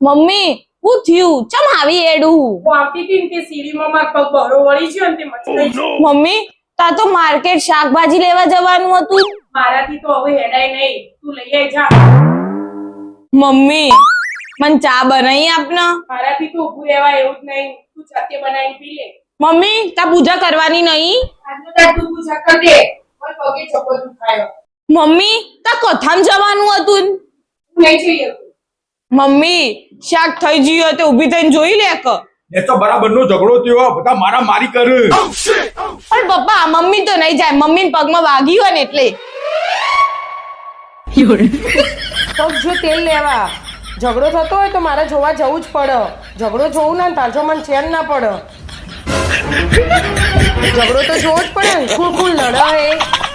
Mummy હું થયું? ચમ આવી એડું? હતી ને સીડીમાં માર પગ બરો વળી ગયો અને તે મચકાઈ. મમ્મી તા તો માર્કેટ શાકભાજી લેવા જવાનું હતું. મારાથી તો હવે હેડાય નહીં. તું લઈ આય જા. મમ્મી મન ચા બનાવી આપને. મારાથી તો ઊભું રહેવા એવું જ નહીં. તું જાતે બનાવીને પી લે. મમ્મી તા પૂજા કરવાની નહીં. મમ્મી તા કથામ જવાનું હતું? મમ્મી શાક થઈ ગયું તે ઊભી થઈને જોઈ લે કે એ તો બરાબર નો ઝઘડો થયો. બધા મારા મારી કર. પણ પપ્પા મમ્મી તો નહીં જાય. મમ્મી પગમાં વાગ્યું હોય ને એટલે. પગ જો તેલ લેવા. ઝઘડો થતો હોય તો મારે જોવા જવું જ પડે. ઝઘડો જોવું ના તાજો મને ચેન ના પડે. ઝઘડો તો જોવો જ પડે. ને ખૂણ ખૂણ લડે એ